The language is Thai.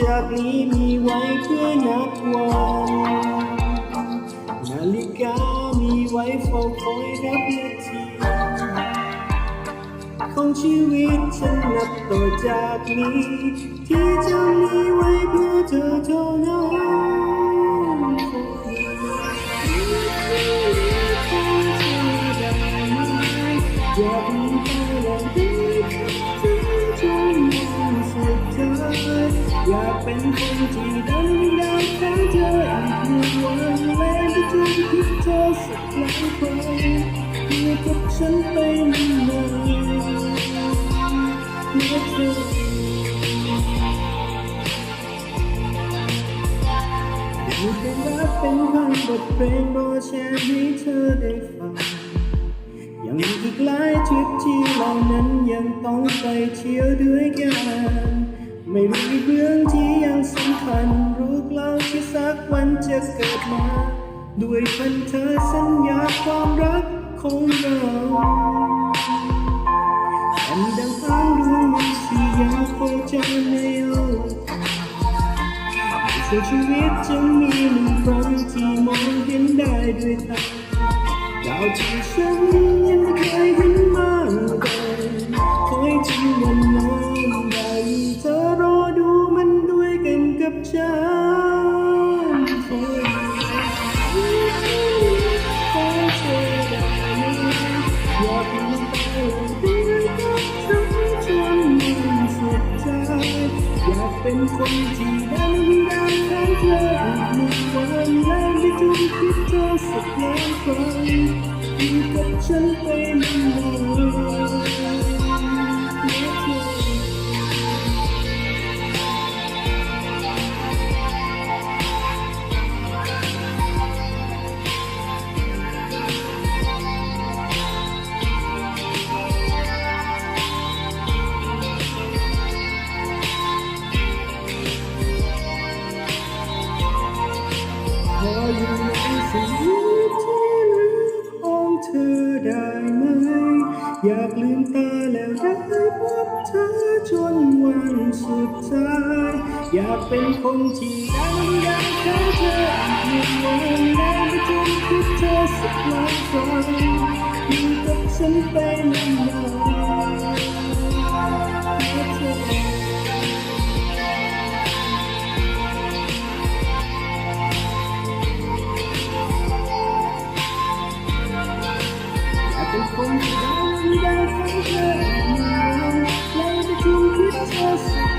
จากนี้มีไว้เพื่อนับวันนาฬิกามีไว้เฝ้าคอยนับนาทีของชีวิตฉันนับต่อจากนี้ ที่จะมีไว้เพื่อเธอเท่านั้นอยากมีเธอ วันและจะจนคิดเธอสักหลายครั้งอยู่กับฉันไปนานๆและเธออยู่เป็นรักเป็นพันบทเพลงรอแชร์ให้เธอได้ฟัง ยังมีอีกหลายทริปที่เรานั้นยังต้องไปเที่ยวด้วยกัน ไม่รู้อีเรื่องที่ยังสำคัญรู้เล่าที่สักวันจะเกิดมา ด้วยพันธสัญญาความรักของเราเป็นดังอ้างดวงหนึ่งที่ยังคงจำในโลกในชีวิตจะมีหนึ่งครั้งที่มองเห็นได้ด้วยตาดาวที่ฉันยังไม่เคยเห็น อยากเป็นคนที่ดังดังของเธออีกหนึ่ ในสิ่งที่เหลือของเธอได้ไหม อยากลืมตาแล้วได้พบเธอจนวันสุดท้าย อยากเป็นคนที่ดังอยากเธอเธออีกหนึ่งวันและไม่จงคิดเธอสักล้านครั้งอยู่กับฉันไปนานๆ อยากเป็นคนที่ดังดัง